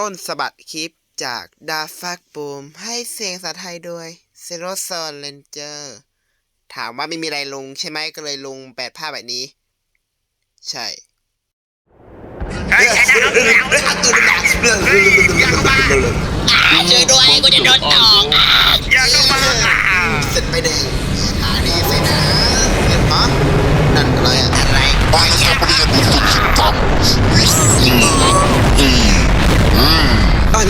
ต้นสะบัดคลิปจากดาฟักบูมให้เสียงภาษาไทยโดยเซโรซอนเลนเจอร์ถามว่าไม่มีอะไรลงใช่ไหมก็เลยลงแปดภาพแบบนี้ ใช่เฮ้ยอย่าเอาอย่าเอาเฮ้ยอย่าเข้ามาช่วยด้วยกูจะโดนตอกอย่าเข้ามาเสร็จไปเด้งหาดีสินะเห็นปะนั่นอะไรอะอะไรไปแล้วไปแล้วผมจ อัน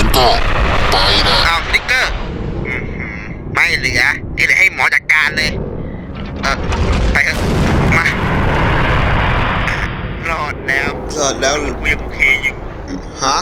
ฉันก็ไปนะ เอาติ๊กเกอร์อื้อหือไม่เหลือเดี๋ยวให้หมอจัดการเลย เออไปเถอะมารอดแล้วสอดแล้วกูยังโอเคอยู่ ฮะ